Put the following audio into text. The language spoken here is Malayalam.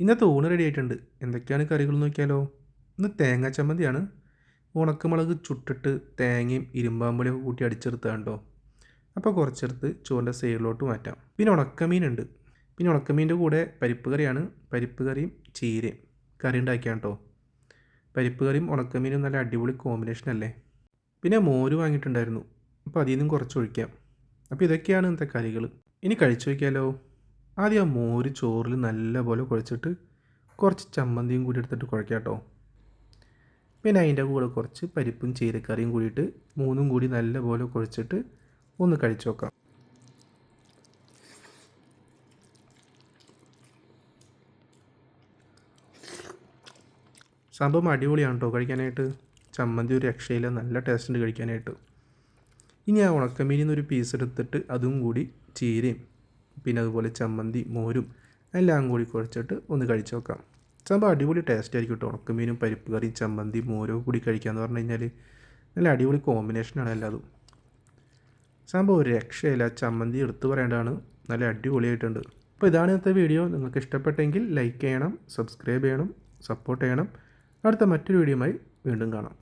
ഇന്നത്തെ ഊണ് റെഡി ആയിട്ടുണ്ട്. എന്തൊക്കെയാണ് കറികൾ നോക്കിയാലോ? ഇന്ന് തേങ്ങ ചമ്മന്തിയാണ്. ഉണക്കമുളക് ചുട്ടിട്ട് തേങ്ങയും ഇരുമ്പാമ്പുളിയൊക്കെ കൂട്ടി അടിച്ചെടുത്താണ് കേട്ടോ അപ്പോൾ കുറച്ചെടുത്ത് ചോറിന്റെ സൈഡിലോട്ട് മാറ്റാം. പിന്നെ ഉണക്കമീനുണ്ട്. പിന്നെ ഉണക്കമീന്റെ കൂടെ പരിപ്പ് കറിയാണ്. പരിപ്പ് കറിയും ചീരയും കറി ഉണ്ടാക്കിയാണ് കേട്ടോ പരിപ്പ് കറിയും ഉണക്കമീനും നല്ല അടിപൊളി കോമ്പിനേഷൻ അല്ലേ? പിന്നെ മോര് വാങ്ങിയിട്ടുണ്ടായിരുന്നു. അപ്പോൾ അതിൽ നിന്നും കുറച്ച് ഒഴിക്കാം അപ്പോൾ ഇതൊക്കെയാണ് ഇന്നത്തെ കറികൾ ഇനി കഴിച്ചു നോക്കിയാലോ? ആദ്യം ആ മോര് ചോറിൽ നല്ലപോലെ കുഴച്ചിട്ട് കുറച്ച് ചമ്മന്തിയും കൂടി എടുത്തിട്ട് കുഴക്കാം കേട്ടോ. പിന്നെ അതിന്റെ കൂടെ കുറച്ച് പരിപ്പും ചീരക്കറിയും കൂടിയിട്ട് മൂന്നും കൂടി നല്ലപോലെ കുഴച്ചിട്ട് ഒന്ന് കഴിച്ചു നോക്കാം. സംഭവം അടിപൊളിയാണ് കേട്ടോ കഴിക്കാനായിട്ട്. ചമ്മന്തി ഒരു രക്ഷയില്ല നല്ല ടേസ്റ്റ് ഉണ്ട് കഴിക്കാനായിട്ട്. ഇനി ആ ഉണക്കമീനിൽ നിന്ന് ഒരു പീസ് എടുത്തിട്ട് അതും കൂടി ചീരയും പിന്നെ അതുപോലെ ചമ്മന്തി മോരും എല്ലാം കൂടി കുഴച്ചിട്ട് ഒന്ന് കഴിച്ച് നോക്കാം. സംഭവം അടിപൊളി ടേസ്റ്റ് ആയിരിക്കും കേട്ടോ ഉണക്കമീനും പരിപ്പ് കറിയും ചമ്മന്തി മോരും കൂടി കഴിക്കുക എന്ന് പറഞ്ഞു കഴിഞ്ഞാൽ നല്ല അടിപൊളി കോമ്പിനേഷനാണ് എല്ലാതും. സംഭവം ഒരു രക്ഷയില്ല. ചമ്മന്തി എടുത്തു പറയേണ്ടതാണ്. നല്ല അടിപൊളിയായിട്ടുണ്ട്. അപ്പോൾ ഇതാണ് ഇന്നത്തെ വീഡിയോ നിങ്ങൾക്ക് ഇഷ്ടപ്പെട്ടെങ്കിൽ ലൈക്ക് ചെയ്യണം സബ്സ്ക്രൈബ് ചെയ്യണം സപ്പോർട്ട് ചെയ്യണം. അടുത്ത മറ്റൊരു വീഡിയോയുമായി വീണ്ടും കാണാം.